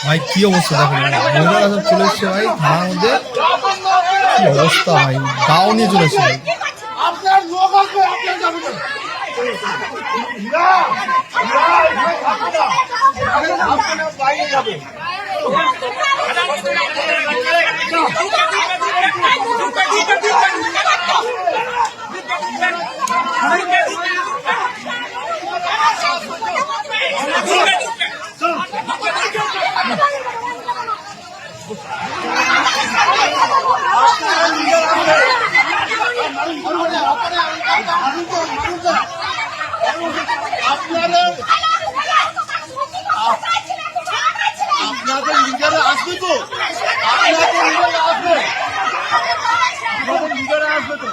ভাই, কি অবস্থা দেখো মহিলারা সব চলে এসছে ভাই, থানার মধ্যে। কি অবস্থা ভাই? গাও নিয়ে চলে এসছে। আপনার যাবে আপনাদের আপনাদের লিডারে আসবে তো আপনাদের লিডারে আসবে লিডারে আসবে তো।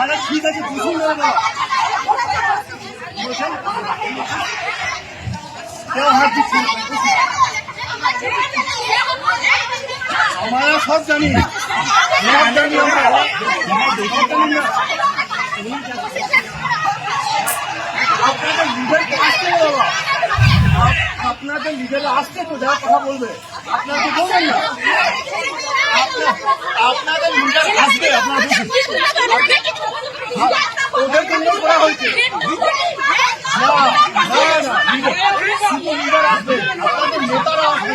আরে ঠিক আছে বুঝুন না। আমরা সব জানি সব জানি আমরা। আপনাদের লিডারকে আসতে আপনাদের লিডারে আসতে তো যা কথা বলবে। আপনারা তো বলবেন না? আপনাদের লিডার আসবে, আপনারা বুঝুন ওদের জন্য করা হয়েছে। আসবে, আপনাদের নেতারা আসবে।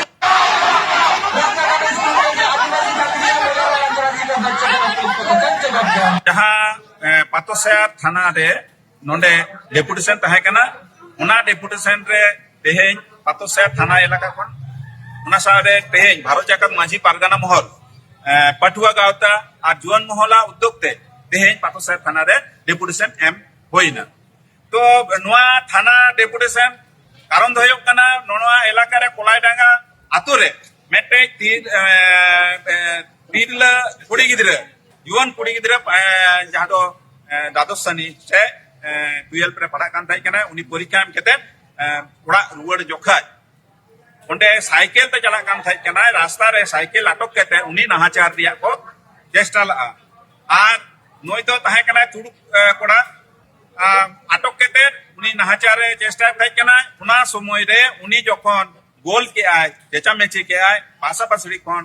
ᱟᱛᱳ ᱥᱮᱨ ᱛᱷᱟᱱᱟ ᱨᱮ ᱱᱚᱰᱮ ᱰᱮᱯᱩᱴᱮᱥᱚᱱ ᱛᱟᱦᱮᱸ ᱠᱟᱱᱟ ᱚᱱᱟ ᱰᱮᱯᱩᱴᱮᱥᱚᱱ ᱨᱮ ᱛᱮᱦᱮᱧ ᱟᱛᱳ ᱥᱮᱨ ᱛᱷᱟᱱᱟ ᱮᱞᱟᱠᱟ ᱠᱷᱚᱱ ᱚᱱᱟ ᱥᱟᱶᱨᱮ ᱛᱮᱦᱮᱧ ᱵᱷᱟᱨᱚᱛ ᱡᱟᱠᱟᱛ ᱢᱟᱹᱡᱷᱤ ᱯᱟᱨᱜᱟᱱᱟ ᱢᱚᱦᱚᱞ ᱯᱟᱹᱴᱷᱩᱣᱟᱹ ᱜᱟᱶᱛᱟ ᱟᱨ ᱡᱩᱣᱟᱹᱱ ᱢᱚᱦᱚᱞᱟ ᱩᱫᱽᱫᱳᱜᱽ ᱛᱮ ᱛᱮᱦᱮᱧ ᱯᱟᱛᱳ ᱥᱮᱨ ᱛᱷᱟᱱᱟ ᱨᱮ ᱰᱮᱯᱩᱴᱮᱥᱚᱱ ᱮᱢ ᱦᱩᱭᱱᱟ ᱛᱚ ᱱᱚᱣᱟ ᱛᱷᱟᱱᱟ ᱰᱮᱯᱩᱴᱮᱥᱚᱱ ᱠᱟᱨᱚᱱ ᱫᱚ ᱦᱩᱭᱩᱜ ᱠᱟᱱᱟ ᱱᱚᱣᱟ ᱮᱞᱟᱠᱟ ᱨᱮ ᱠᱚᱞᱟᱭᱰᱟঙ্গᱟ ᱟᱛᱳ ᱨᱮ ᱢᱤᱫᱴᱮᱡ ᱛᱤᱨᱞᱟᱹ ᱠᱩᱲᱤ ᱜᱤᱫᱽᱨᱟᱹ ᱡᱩᱣᱟᱹᱱ ᱠᱩᱲᱤ ᱜᱤᱫᱽᱨᱟᱹ ᱡᱟᱦᱟᱸ ᱫᱚ ᱮ, দ্বাদশ শ্রেণী ᱥᱮ টুয়েলভ ᱨᱮ ᱯᱟᱲᱦᱟᱜ ᱠᱟᱱ ᱛᱟᱦᱮᱸ ᱠᱟᱱᱟ ᱩᱱᱤ ᱯᱚᱨᱤᱠᱠᱷᱟ ᱮᱢ ᱠᱟᱛᱮ ᱚᱲᱟᱜ ᱨᱩᱣᱟᱹᱲ ᱡᱚᱠᱷᱟᱡ ᱚᱸᱰᱮ ᱥᱟᱭᱠᱮᱞ ᱛᱮ ᱪᱟᱞᱟᱜ ᱠᱟᱱ ᱛᱟᱦᱮᱸ ᱠᱟᱱᱟᱭ ᱨᱟᱥᱛᱟ ᱨᱮ ᱥᱟᱭᱠᱮᱞ ᱟᱴᱚᱠ ᱠᱟᱛᱮ ᱩᱱᱤ ᱱᱟᱦᱟᱪᱟᱨ ᱨᱮᱭᱟᱜ ᱠᱚ ᱪᱮᱥᱴᱟ ᱞᱟᱜᱼᱟ ᱟᱨ ᱱᱩᱭ ᱫᱚ ᱛᱟᱦᱮᱸ ᱠᱟᱱᱟᱭ ᱛᱩᱲᱩᱠ ᱮ, ᱠᱚᱲᱟ ᱟᱨ ᱟᱴᱚᱠ ᱠᱟᱛᱮ ᱩᱱᱤ ᱱᱟᱦᱟᱪᱟᱨᱮ ᱪᱮᱥᱴᱟᱭ ᱛᱟᱦᱮᱸ ᱠᱟᱱᱟ ᱚᱱᱟ ᱥᱚᱢᱚᱭ ᱨᱮ ᱩᱱᱤ ᱡᱚᱠᱷᱚᱱ ᱜᱳᱞ ᱠᱮᱜᱼᱟᱭ ᱪᱮᱪᱟᱢᱮᱪি ᱠᱮᱜᱼᱟᱭ ᱯᱟᱥᱟᱯᱟᱥᱤ ᱠᱷᱚᱱ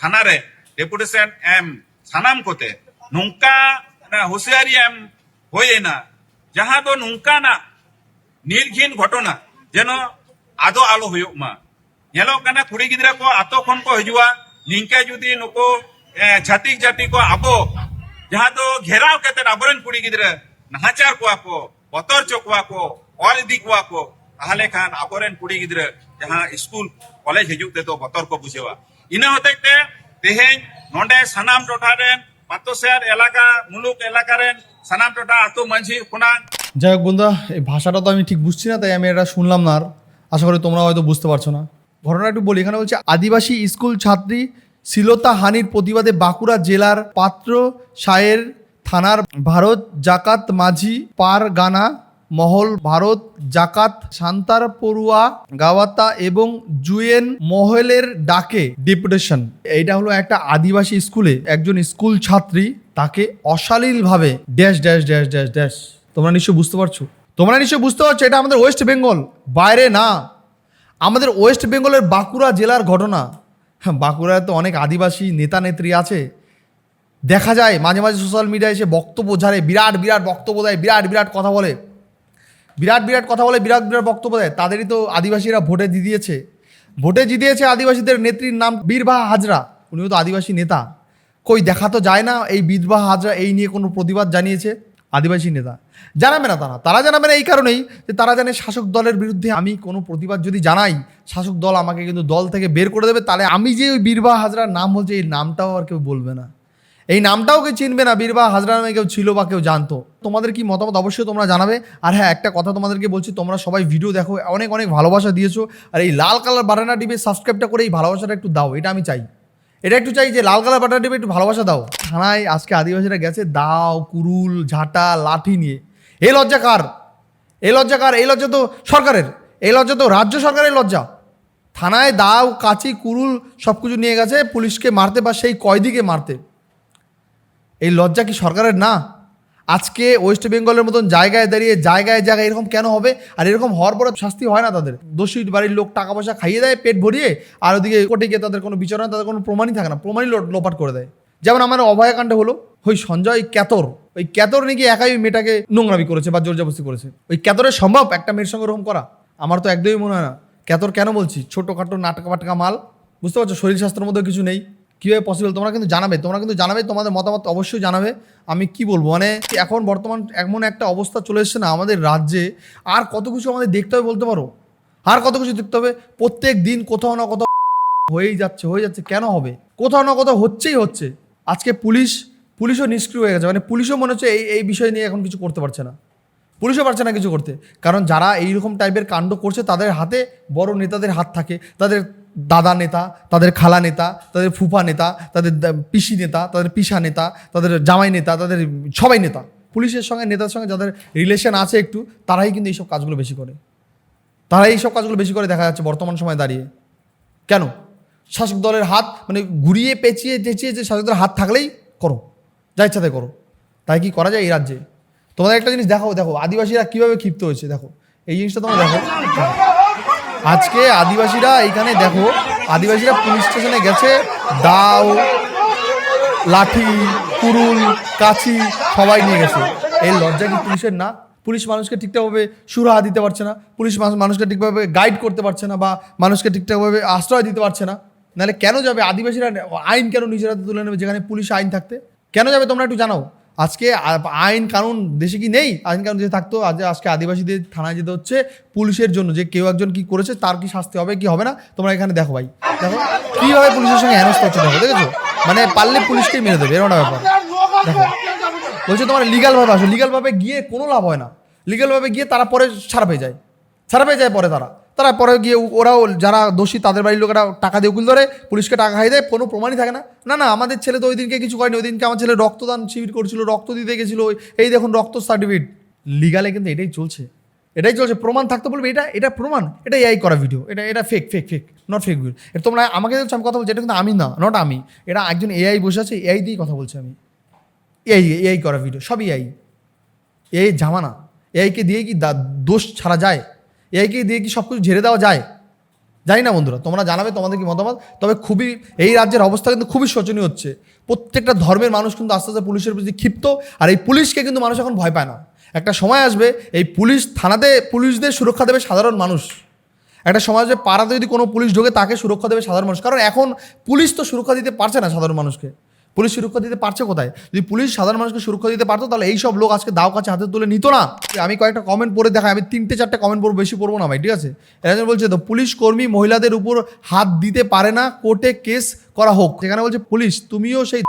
ᱛᱷᱟᱱᱟ ᱨᱮ ᱰᱮᱯᱩᱴᱮᱥᱚᱱ ᱮᱢ ᱥᱟᱱᱟᱢ ᱠᱚᱛᱮ ᱱᱚᱝᱠᱟ ᱦᱩᱥᱤᱭᱟᱨᱤ ᱮᱢ ᱦᱩᱭᱮᱱᱟ ᱡᱟᱦᱟᱸ ᱫᱚ ᱱᱚᱝᱠᱟᱱᱟᱜ ᱱᱤᱨᱜᱷᱤᱱ ᱜᱷᱚᱴᱚᱱᱟ ᱡᱮᱱᱚ ᱟᱫᱚ ᱟᱞᱚ ᱦᱩᱭᱩᱜ ᱢᱟ ᱧᱮᱞᱚᱜ ᱠᱟᱱᱟ ᱠᱩᱲᱤ ᱜᱤᱫᱽᱨᱟᱹ ᱠᱚ ᱟᱛᱳ ᱠᱷᱚᱱ ᱠᱚ ᱦᱤᱡᱩᱜᱼᱟ ᱱᱤᱝᱠᱟᱹ ᱡᱩᱫᱤ ᱱᱩᱠᱩ ᱪᱷᱟᱹᱛᱤᱠ ᱡᱟᱹᱛᱤ ᱠᱚ ᱟᱵᱚ ᱡᱟᱦᱟᱸ ᱫᱚ ᱜᱷᱮᱨᱟᱣ ᱠᱟᱛᱮᱫ ᱟᱵᱚᱨᱮᱱ ᱠᱩᱲᱤ ᱜᱤᱫᱽᱨᱟᱹ ᱱᱟᱦᱟᱪᱟᱨ ᱠᱚᱣᱟ ᱠᱚ ᱵᱚᱛᱚᱨ ᱪᱚ ᱠᱚᱣᱟ ᱠᱚ ᱚᱞ ᱤᱫᱤ ᱠᱚᱣᱟ ᱠᱚ ᱛᱟᱦᱚᱞᱮ ᱠᱷᱟᱱ ᱟᱵᱚᱨᱮᱱ ᱠᱩᱲᱤ ᱜᱤᱫᱽᱨᱟᱹ ᱡᱟᱦᱟᱸ ᱥᱠᱩᱞ ᱠᱚᱞᱮᱡᱽ ᱦᱤᱡᱩᱜ ᱛᱮᱫᱚ ᱵᱚᱛᱚᱨ ᱠᱚ ᱵᱩᱡᱷᱟᱹᱣᱟ ᱤᱱᱟᱹ ᱦᱚᱛᱮᱡ ᱛᱮ ᱛᱮᱦᱮᱧ ᱱᱚᱰᱮ ᱥᱟᱱᱟᱢ ᱴᱚᱴᱷᱟ ᱨᱮᱱ পাতোশিয়ার এলাকা মুলুক এলাকার সানাম টোটা আতো মাঝি খোনাং যাই হোক বন্ধুরা এই ভাষাটা তো আমি ঠিক বুঝছি না তাই আমি এটা শুনলাম না আর আশা করি তোমরা হয়তো বুঝতে পারছো না ঘটনা একটু বলি এখানে বলছে আদিবাসী স্কুল ছাত্রী শিলতা হানির প্রতিবাদে বাঁকুড়া জেলার পাত্র সায়ের থানার ভারত জাকাত মাঝি পার গানা মহল, ভারত, জাকাত শান্তার পড়ুয়া, গাওয়াতা এবং জুয়েন মহলের ডাকে ডেপুটেশন এইটা হলো একটা আদিবাসী স্কুলে একজন স্কুল ছাত্রী তাকে অশালীলভাবে dash dash dash dash dash তোমরা নিশ্চয় বুঝতে পারছ? তোমরা নিশ্চয় বুঝতে পারছ এটা আমাদের ওয়েস্ট বেঙ্গল বাইরে না। আমাদের ওয়েস্ট বেঙ্গলের বাঁকুড়া জেলার ঘটনা। হ্যাঁ বাঁকুড়ায় তো অনেক আদিবাসী নেতা নেত্রী আছে। দেখা যায় মাঝে মাঝে সোশ্যাল মিডিয়ায় এসে বক্তব্য ঝাড়ে, বিরাট বিরাট বক্তব্য দেয়, বিরাট বিরাট কথা বলে। বিরাট বিরাট কথা বলে বিরাট বিরাট বক্তব্য দেয়। তাদেরই তো আদিবাসীরা ভোটে জিতিয়েছে। ভোটে জিতিয়েছে আদিবাসীদের নেত্রীর নাম বীরবাহা হাজরা। উনিও তো আদিবাসী নেতা। কই, দেখা তো যায় না এই বীরবাহা হাজরা এই নিয়ে কোনো প্রতিবাদ জানিয়েছে আদিবাসী নেতা। জানাবে না তারা। তারা জানাবে না এই কারণেই যে তারা জানে শাসক দলের বিরুদ্ধে আমি কোনো প্রতিবাদ যদি জানাই, শাসক দল আমাকে কিন্তু দল থেকে বের করে দেবে। তাহলে আমি যে ওই বীরবাহা হাজরার নাম বলছি, এই নামটাও আর কেউ বলবে না। এই নামটাও কেউ চিনবে না, বীরবা হাজরা নামে কেউ ছিল বা কেউ জানতো। তোমাদের কি মতামত অবশ্যই তোমরা জানাবে। আর হ্যাঁ একটা কথা তোমাদেরকে বলছি, তোমরা সবাই ভিডিও দেখো, অনেক অনেক ভালোবাসা দিয়েছ। আর এই লাল কালার বাটানা টিপে সাবস্ক্রাইবটা করে এই ভালোবাসাটা একটু দাও, এটা আমি চাই। এটা একটু চাই যে লাল কালার বাটানা টিপে একটু ভালোবাসা দাও। থানায় আজকে আদিবাসীরা গেছে, দাও, কুরুল, ঝাঁটা, লাঠি নিয়ে। এই লজ্জা কার? এই লজ্জা কার? এই লজ্জা তো সরকারের। এই লজ্জা তো রাজ্য সরকারের লজ্জা। থানায় দাও, কাচি, কুরুল সব কিছু নিয়ে গেছে, পুলিশকে মারতে বা সেই কয়দিকে মারতে। এই লজ্জা কি সরকারের? না। আজকে ওয়েস্ট বেঙ্গলের মতন জায়গায় দাঁড়িয়ে জায়গায় জায়গায় এরকম কেন হবে? আর এরকম হওয়ার পরে শাস্তি হয় না তাদের। দোষী বাড়ির লোক টাকা পয়সা খাইয়ে দেয় পেট ভরিয়ে আর ওদিকে কোর্টে গিয়ে তাদের কোনো বিচার না, তাদের কোনো প্রমাণই থাকে না। প্রমাণই লোপাট করে দেয়। যেমন আমার অভয়াকাণ্ডে হলো ওই সঞ্জয় ক্যাতর ওই ক্যাতর নাকি একাই ওই মেয়েটাকে নোংরামি করেছে বা জোরজবস্তি করেছে। ওই ক্যাতরের সম্ভব একটা মেয়ের সঙ্গে ওরকম করা? আমার তো একদমই মনে হয় না। ক্যাতর কেন বলছি? ছোটোখাটো নাটকা ফাটকা মাল। বুঝতে পারছ? শরীর স্বাস্থ্যের মধ্যে কিছু নেই। কীভাবে পসিবল তোমরা কিন্তু জানাবে, তোমরা কিন্তু জানাবে, তোমাদের মতামত অবশ্যই জানাবে, আমি কি বলব? মানে এখন বর্তমান এমন একটা অবস্থা চলে এসছে না, আমাদের রাজ্যে আর কত কিছু আমাদের দেখতে হবে বলতে পারো? আর কত কিছু দেখতে হবে? প্রত্যেক দিন কোথাও না কোথাও হয়েই যাচ্ছে, হয়ে যাচ্ছে, কেন হবে? কোথাও না কোথাও হচ্ছেই হচ্ছে। আজকে পুলিশ, পুলিশও নিষ্ক্রিয় হয়ে গেছে মানে পুলিশও মনে হচ্ছে এই এই বিষয় নিয়ে এখন কিছু করতে পারছে না। পুলিশও পারছে না কিছু করতে। কারণ যারা এইরকম টাইপের কাণ্ড করছে, তাদের হাতে বড় নেতাদের হাত থাকে, তাদের দাদা নেতা, তাদের খালা নেতা, তাদের ফুফা নেতা, তাদের পিসি নেতা, তাদের পিসা নেতা, তাদের জামাই নেতা, তাদের সবাই নেতা। পুলিশের সঙ্গে, নেতার সঙ্গে যাদের রিলেশন আছে একটু, তারাই কিন্তু এইসব কাজগুলো বেশি করে। তারাই এইসব কাজগুলো বেশি করে দেখা যাচ্ছে বর্তমান সময় দাঁড়িয়ে। কেন? শাসক দলের হাত মানে ঘুরিয়ে পেঁচিয়ে চেঁচিয়ে যে শাসক দলের হাত থাকলেই করো, যা ইচ্ছা তাই করো। তাই কি করা যায় এই রাজ্যে? তোমাদের একটা জিনিস দেখো দেখো, আদিবাসীরা কীভাবে ক্ষিপ্ত হয়েছে, দেখো। এই জিনিসটা তোমরা দেখো। আজকে আদিবাসীরা এইখানে দেখো, আদিবাসীরা পুলিশ স্টেশনে গেছে, দাও, লাঠি, কুরুল, কাছি সবাই নিয়ে গেছে। এই লজ্জা কি পুলিশের না? পুলিশ মানুষকে ঠিকঠাকভাবে সুরাহা দিতে পারছে না, পুলিশ মানুষকে ঠিকভাবে গাইড করতে পারছে না বা মানুষকে ঠিকঠাকভাবে আশ্রয় দিতে পারছে না। নাহলে কেন যাবে আদিবাসীরা আইন কেন নিজের হাতে তুলে নেবে যেখানে পুলিশ আইন থাকতে? কেন যাবে তোমরা একটু জানাও। আজকে আইন কানুন দেশে কি নেই? আইন কানুন দেশে থাকতো, আজ আজকে আদিবাসীদের থানায় যেতে হচ্ছে পুলিশের জন্য। যে কেউ একজন কি করেছে তার কি শাস্তি হবে, কি হবে না, তোমরা এখানে দেখো ভাই। দেখো, কীভাবে পুলিশের সঙ্গে হেনস্থা হচ্ছে দেখো, দেখেছ? মানে পারলে পুলিশকেই মেরে দেবে, এরকম ব্যাপার। দেখো, বলছে তোমার লিগালভাবে আসো। লিগালভাবে গিয়ে কোনো লাভ হয় না। লিগালভাবে গিয়ে তারা পরে ছাড়া পেয়ে যায়। ছাড়া পেয়ে যায় পরে তারা। তারা পরে গিয়ে ওরাও যারা দোষী তাদের বাড়ির লোকেরা টাকা দিয়ে উকিল ধরে, পুলিশকে টাকা খাই দেয়, কোনো প্রমাণই থাকে না। না না, আমাদের ছেলে তো ওই দিনকে কিছু করেনি ওই দিনকে আমার ছেলে রক্তদান শিবির করছিল, রক্ত দিতে গেছিল এই দেখুন, রক্ত সার্টিফিকেট লিগালে কিন্তু এটাই চলছে। এটাই চলছে, প্রমাণ থাকতে বলবে, এটা এটা প্রমাণ, এটা এআই করা ভিডিও এটা এটা fake fake fake not fake video এটা তোমরা, আমাকে আমি কথা বলছি, এটা কিন্তু আমি না নট আমি। এটা একজন এআই বসে আছে এআই দিয়েই কথা বলছি আমি। এআই এআই করা ভিডিও সব এআই এই জামানা। এআইকে দিয়ে কি দোষ ছাড়া যায়? এআইকে দিয়ে কি সব কিছু ঝেড়ে দেওয়া যায়? জানি না বন্ধুরা, তোমরা জানাবে, তোমাদের কি মতামত? তবে খুবই, এই রাজ্যের অবস্থা কিন্তু খুবই শোচনীয় হচ্ছে। প্রত্যেকটা ধর্মের মানুষ কিন্তু আস্তে আস্তে পুলিশের প্রতি ক্ষিপ্ত, আর এই পুলিশকে কিন্তু মানুষ এখন ভয় পায় না। একটা সময় আসবে, এই পুলিশ থানাতে পুলিশদের সুরক্ষা দেবে সাধারণ মানুষ। একটা সময় সমাজে পাড়াতে যদি কোনো পুলিশ ঢোকে, তাকে সুরক্ষা দেবে সাধারণ মানুষ। কারণ এখন পুলিশ তো সুরক্ষা দিতে পারছে না সাধারণ মানুষকে। পুলিশ সুরক্ষা দিতে পারছে কোথায়? যদি পুলিশ সাধারণ মানুষকে সুরক্ষা দিতে পারতো, তাহলে এই সব লোক আজকে দাও কাছে হাতে তুলে নিত না। আমি কয়েকটা কমেন্ট পড়ে দেখাই, আমি তিনটে, চারটে কমেন্ট পড়ব, বেশি পড়ব না ভাই, ঠিক আছে? একজন বলছে, তো পুলিশ কর্মী মহিলাদের উপর হাত দিতে পারে না, কোর্টে কেস করা হোক। সেখানে বলছে, পুলিশ, তুমিও সেই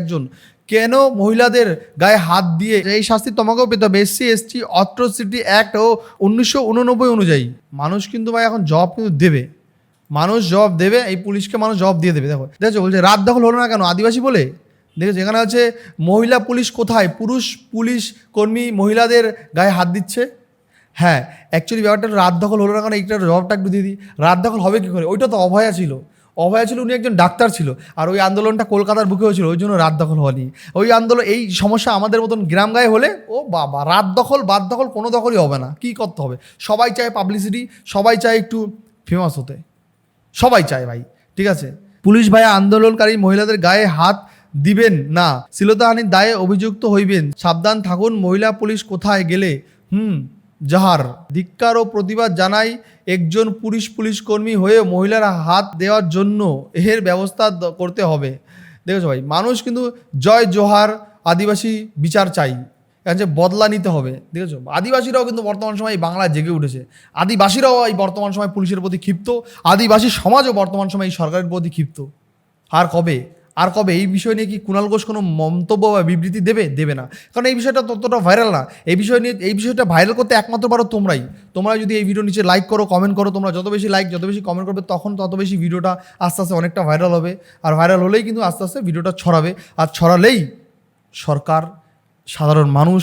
একজন। কেন মহিলাদের গায়ে হাত দিয়ে? এই শাস্তি তোমাকেও পেতে হবে। এসসি, এসটি, অট্রোসিটি অ্যাক্ট ও উনিশশো উননব্বই অনুযায়ী। মানুষ কিন্তু ভাই এখন জব কিন্তু দেবে। মানুষ জব দেবে, এই পুলিশকে মানুষ জব দিয়ে দেবে, দেখো। দেখছ? বলছে, রাত দখল হলো না কেন? আদিবাসী বলে? দেখেছ? এখানে আছে, মহিলা পুলিশ কোথায়? পুরুষ পুলিশ কর্মী মহিলাদের গায়ে হাত দিচ্ছে? হ্যাঁ অ্যাকচুয়ালি ব্যাপারটা রাত দখল হলো না কেন? এইটার জবাবটা একটু দিয়ে দিই। রাত দখল হবে কী করে? ওইটা তো অভয়া ছিল। অভয়া ছিল, উনি একজন ডাক্তার ছিল। আর ওই আন্দোলনটা কলকাতার বুকে হয়েছিল, ওই জন্য রাত দখল হয়নি ওই আন্দোলন, এই সমস্যা আমাদের মতন গ্রাম গায়ে হলে, ও বাবা, রাত দখল, বাদ দখল কোনো দখলই হবে না। কী করতে হবে? সবাই চায় পাবলিসিটি সবাই চায় একটু ফেমাস হতে। সবাই চায় ভাই, ঠিক আছে? পুলিশ ভাই আন্দোলনকারী মহিলাদের গায়ে হাত দিবেন না, শ্লীলতাহানির দায়ে অভিযুক্ত হইবেন। সাবধান থাকুন, মহিলা পুলিশ কোথায় গেলে? হুম যাহার ধিক্কার ও প্রতিবাদ জানাই একজন পুলিশ পুলিশ কর্মী হয়ে মহিলারা হাত দেওয়ার জন্য এর ব্যবস্থা করতে হবে। দেখেছ ভাই, মানুষ কিন্তু জয় জোহার আদিবাসী বিচার চাই। কাছে বদলা নিতে হবে, দেখেছ? আদিবাসীরাও কিন্তু বর্তমান সময় বাংলায় জেগে উঠেছে। আদিবাসীরাও এই বর্তমান সময় পুলিশের প্রতি ক্ষিপ্ত। আদিবাসী সমাজও বর্তমান সময় এই সরকারের প্রতি ক্ষিপ্ত। আর কবে? আর কবে? এই বিষয় নিয়ে কি কুণাল ঘোষ কোনো মন্তব্য বা বিবৃতি দেবে? দেবে না। কারণ এই বিষয়টা ততটা ভাইরাল না। এই বিষয় নিয়ে, এই বিষয়টা ভাইরাল করতে একমাত্র পারো তোমরাই। তোমরা যদি এই ভিডিও নিচে লাইক করো কমেন্ট করো, তোমরা যত বেশি লাইক যত বেশি কমেন্ট করবে, তখন তত বেশি ভিডিওটা আস্তে আস্তে অনেকটা ভাইরাল হবে। আর ভাইরাল হলেই কিন্তু আস্তে আস্তে ভিডিওটা ছড়াবে। আর ছড়ালেই সরকার সাধারণ মানুষ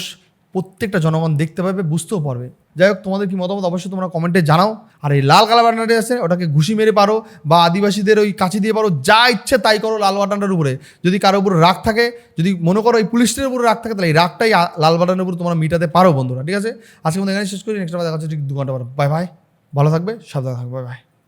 প্রত্যেকটা জনগণ দেখতে পাবে, বুঝতেও পারবে। যাই হোক, তোমাদের কি মতামত অবশ্যই তোমরা কমেন্টে জানাও। আর এই লাল কালা বাটনাটি আছে, ওটাকে ঘুষি মেরে পারো বা আদিবাসীদের ওই কাছি দিয়ে পারো, যা ইচ্ছে তাই করো লাল বাটনটার উপরে। যদি কারোর উপর রাগ থাকে, যদি মনে করো এই পুলিশদের উপরে রাগ থাকে, তাহলে এই রাগটাই লাল বাটনের উপর তোমরা মিটাতে পারো, বন্ধুরা, ঠিক আছে? আজকে মধ্যে এখানে শেষ করি, নেক্সট দেখা হচ্ছে, ঠিক দু ঘণ্টা পর। বাই বাই ভালো থাকবে, সাবধানে থাকবে বাই বাই